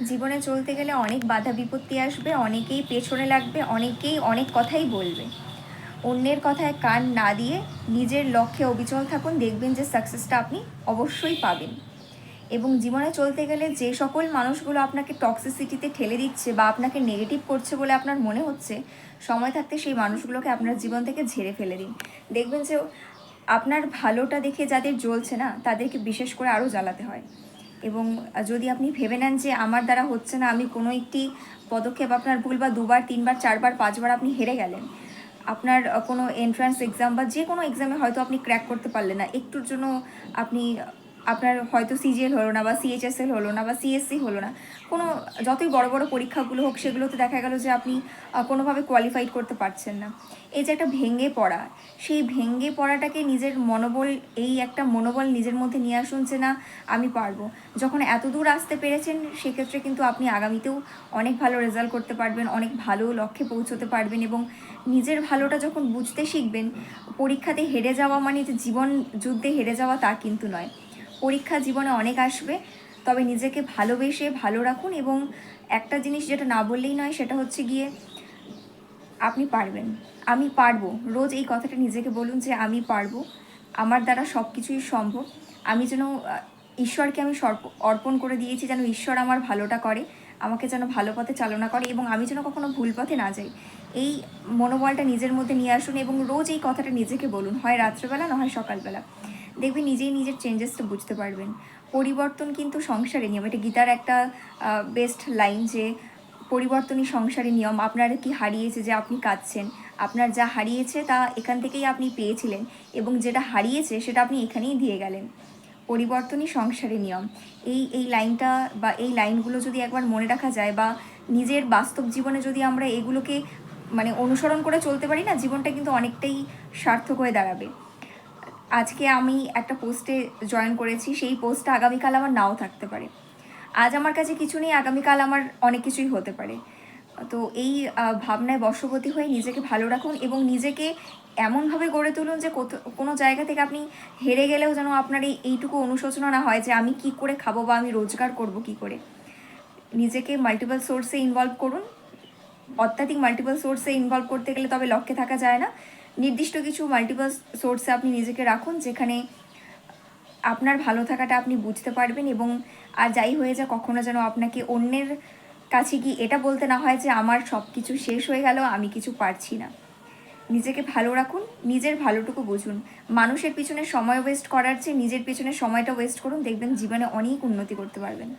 জীবনে চলতে গেলে অনেক বাধা বিপত্তি আসবে, অনেকেই পেছনে লাগবে, অনেকেই অনেক কথাই বলবে। অন্যের কথায় কান না দিয়ে নিজের লক্ষ্যে অবিচল থাকুন, দেখবেন যে সাকসেসটা আপনি অবশ্যই পাবেন। এবং জীবনে চলতে গেলে যে সকল মানুষগুলো আপনাকে টক্সিসিটিতে ঠেলে দিচ্ছে বা আপনাকে নেগেটিভ করছে বলে আপনার মনে হচ্ছে, সময় থাকতে সেই মানুষগুলোকে আপনার জীবন থেকে ঝেড়ে ফেলে দিন। দেখবেন যে আপনার ভালোটা দেখে যাদের জ্বলছে না, তাদেরকে বিশেষ করে আরও জ্বালাতে হয়। এবং যদি আপনি ভেবে নেন যে আমার দ্বারা হচ্ছে না, আমি কোনো একটি পদক্ষেপ আপনার ভুল বা দুবার, তিনবার, চারবার, পাঁচবার আপনি হেরে গেলেন, আপনার কোনো এন্ট্রান্স এক্সাম বা যে কোনো এক্সামে হয়তো আপনি ক্র্যাক করতে পারলেন না, একটুর জন্য আপনি আপনার হয়তো সিজিএল হলো না বা সিএইচএসএল হলো না বা সিএসসি হলো না, কোনো যতই বড় বড় পরীক্ষাগুলো হোক সেগুলোতে দেখা গেল যে আপনি কোনোভাবে কোয়ালিফাইড করতে পারছেন না। এই যে একটা ভেঙে পড়া, সেই ভেঙে পড়াটাকে নিজের মনোবল, এই একটা মনোবল নিজের মধ্যে নিয়ে আসুন যে না, আমি পারব। যখন এত দূর আসতে পেরেছেন, সেক্ষেত্রে কিন্তু আপনি আগামীতেও অনেক ভালো রেজাল্ট করতে পারবেন, অনেক ভালো লক্ষ্যে পৌঁছতে পারবেন এবং নিজের ভালোটা যখন বুঝতে শিখবেন, পরীক্ষাতে হেরে যাওয়া মানে যে জীবন যুদ্ধে হেরে যাওয়া তা কিন্তু নয়। পরীক্ষা জীবনে অনেক আসবে, তবে নিজেকে ভালোবেসে ভালো রাখুন এবং একটা জিনিস যেটা না বললেই নয় সেটা হচ্ছে গিয়ে আপনি পারবেন। আমি পারব, রোজ এই কথাটা নিজেকে বলুন যে আমি পারব, আমার দ্বারা সব কিছুই সম্ভব। আমি যেন, ঈশ্বরকে আমি অর্পণ করে দিয়েছি যেন ঈশ্বর আমার ভালোটা করে, আমাকে যেন ভালো পথে চালনা করে এবং আমি যেন কখনো ভুল পথে না যাই। এই মনোবলটা নিজের মধ্যে নিয়ে আসুন এবং রোজ এই কথাটা নিজেকে বলুন, হয় রাত্রেবেলা না হয় সকালবেলা। দেখবেন নিজেই নিজের চেঞ্জেসটা বুঝতে পারবেন। পরিবর্তন কিন্তু সংসারে নিয়ম। এটা গীতার একটা বেস্ট লাইন যে, পরিবর্তনই সংসারে নিয়ম। আপনার কি হারিয়েছে যে আপনি কাঁদছেন? আপনার যা হারিয়েছে তা এখান থেকেই আপনি পেয়েছিলেন এবং যেটা হারিয়েছে সেটা আপনি এখানেই দিয়ে গেলেন। পরিবর্তনই সংসারে নিয়ম। এই এই লাইনটা বা এই লাইনগুলো যদি একবার মনে রাখা যায় বা নিজের বাস্তব জীবনে যদি আমরা এগুলোকে মানে অনুসরণ করে চলতে পারি না, জীবনটা কিন্তু অনেকটাই সার্থক হয়ে দাঁড়াবে। আজকে আমি একটা পোস্টে জয়েন করেছি, সেই পোস্টটা আগামীকাল আমার নাও থাকতে পারে। আজ আমার কাছে কিছু নেই, আগামীকাল আমার অনেক কিছুই হতে পারে। তো এই ভাবনায় বশবর্তী হয়ে নিজেকে ভালো রাখুন এবং নিজেকে এমনভাবে গড়ে তুলুন যে কোনো জায়গা থেকে আপনি হেরে গেলেও যেন আপনার এই, এইটুকু অনুশোচনা না হয় যে আমি কি করে খাব বা আমি রোজগার করব কি করে। নিজেকে মাল্টিপল সোর্সে ইনভলভ করুন। অত্যাধিক মাল্টিপল সোর্সে ইনভলভ করতে গেলে তবে লক্ষ্যে থাকা যায় না। নির্দিষ্ট কিছু মাল্টিপল সোর্সে আপনি নিজেকে রাখুন, যেখানে আপনার ভালো থাকাটা আপনি বুঝতে পারবেন এবং আর যাই হয়ে যা কখনো যেন আপনাকে অন্যের কাছে কি এটা বলতে না হয় যে, আমার সব কিছু শেষ হয়ে গেল, আমি কিছু পারছি না। নিজেকে ভালো রাখুন, নিজের ভালোটুকু বুঝুন। মানুষের পিছনে সময় ওয়েস্ট করার চেয়ে নিজের পিছনে সময়টা ওয়েস্ট করুন, দেখবেন জীবনে অনেক উন্নতি করতে পারবেন।